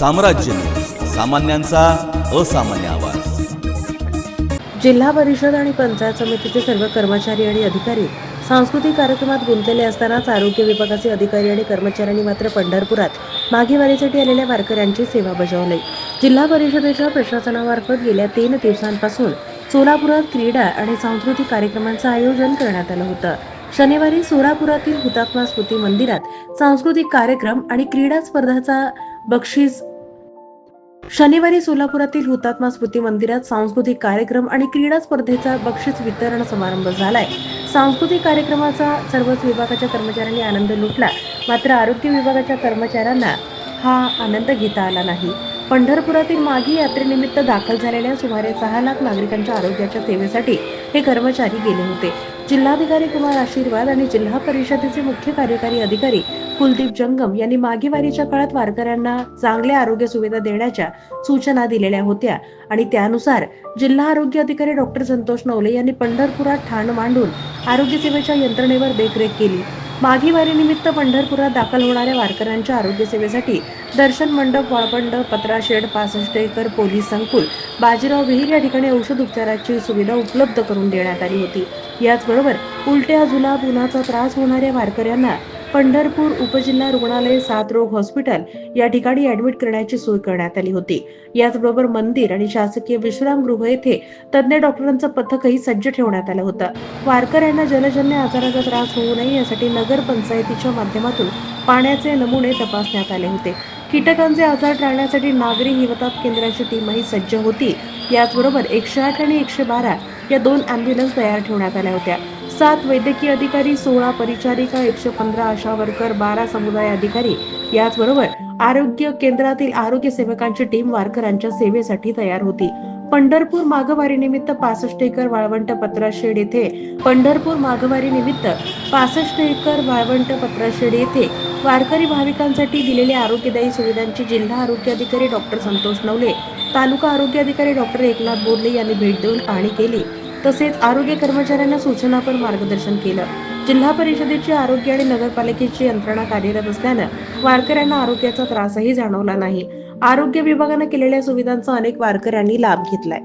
साम्राज्य. सामान्यांचा असामान्य आवाज. जिल्हा परिषद आणि पंचायत समितीचे सर्व कर्मचारी आणि अधिकारी सांस्कृतिक कार्यक्रमात गुंतलेले असतानाच आरोग्य विभागाचे अधिकारी आणि कर्मचाऱ्यांनी मात्र पंढरपुरात मागेवारीसाठी आलेल्या वारकऱ्यांची सेवा बजावली. जिल्हा परिषदेच्या प्रशासनामार्फत गेल्या तीन दिवसांपासून सोलापुरात क्रीडा आणि सांस्कृतिक कार्यक्रमांचं आयोजन करण्यात आलं होतं. शनिवारी सोलापुरातील हुतात्मा स्मृती मंदिरात सांस्कृतिक कार्यक्रम आणि क्रीडा स्पर्धाचा बक्षीस शनिवारी सोलापुरातील हुतात्मा स्मृती मंदिरात सांस्कृतिक कार्यक्रम आणि क्रीडा स्पर्धेचा बक्षीस वितरण समारंभ झालाय. सांस्कृतिक कार्यक्रमाचा सर्वच विभागाच्या कर्मचाऱ्यांनी आनंद लुटला. मात्र आरोग्य विभागाच्या कर्मचाऱ्यांना हा आनंद घेता आला नाही. पंढरपुरातील मागी यात्रेनिमित्त दाखल झालेल्या सुमारे सहा लाख नागरिकांच्या आरोग्याच्या सेवेसाठी हे कर्मचारी गेले होते. जिल्हाधिकारी कुमार आशीर्वाद आणि जिल्हा परिषदेचे मुख्य कार्यकारी अधिकारी कुलदीप जंगम यांनी मागेवारीच्या काळात वारकऱ्यांना चांगल्या आरोग्य सुविधा देण्याच्या सूचना दिलेल्या होत्या. आणि त्यानुसार जिल्हा आरोग्य अधिकारी डॉक्टर संतोष नवले यांनी पंढरपुरात ठाण मांडून आरोग्य सेवेच्या यंत्रणेवर देखरेख केली. माघीवारीनिमित्त पंढरपुरात दाखल होणाऱ्या वारकऱ्यांच्या आरोग्यसेवेसाठी दर्शन मंडप वाळबंड पत्रा शेड पासष्ट एकर पोलीस संकुल बाजीराव विहीर या ठिकाणी औषध उपचाराची सुविधा उपलब्ध करून देण्यात आली होती. याचबरोबर उलट्या जुलाब उन्हाचा त्रास होणाऱ्या वारकऱ्यांना पंढरपूर उपजिल्हा रुग्णालय सात रोग हॉस्पिटल या ठिकाणी ऍडमिट करण्याची सोय करण्यात आली होती. याचबरोबर मंदिर आणि शासकीय विश्रामगृह येथे तज्ज्ञ डॉक्टरांचं पथकही सज्ज ठेवण्यात आलं होतं. वारकऱ्यांना जलजन्य आजाराचा त्रास होऊ नये यासाठी नगर पंचायतीच्या माध्यमातून पाण्याचे नमुने तपासण्यात आले होते. कीटकांचे आजार टाळण्यासाठी नागरी हिवताप केंद्राची टीमही सज्ज होती. याचबरोबर एकशे आठ आणि एकशे बारा या दोन अँब्युलन्स तयार ठेवण्यात आल्या होत्या. सात वैद्यकीय अधिकारी सोळा परिचारिका एकशे पंधरा आशा वर्कर बारा समुदाय अधिकारी. याचबरोबर आरोग्य केंद्रातील आरोग्य सेवकांची टीम वारकऱ्यांच्या सेवेसाठी तयार होती. पंढरपूर माघवारी निमित्त पासष्ट एकर वाळवंट पत्राशेड येथे पंढरपूर माघवारी निमित्त पासष्ट एकर वाळवंट पत्राशेड येथे वारकरी भाविकांसाठी दिलेल्या आरोग्यदायी सुविधांची जिल्हा आरोग्य अधिकारी डॉक्टर संतोष नवले तालुका आरोग्य अधिकारी डॉक्टर एकनाथ बोर्ले यांनी भेट देऊन पाहणी केली. तसेच आरोग्य कर्मचाऱ्यांना सूचना पण मार्गदर्शन केलं. जिल्हा परिषदेची आरोग्य आणि नगरपालिकेची यंत्रणा कार्यरत असल्यानं वारकऱ्यांना आरोग्याचा त्रासही जाणवला नाही. आरोग्य विभागानं केलेल्या सुविधांचा अनेक वारकऱ्यांनी लाभ घेतलाय.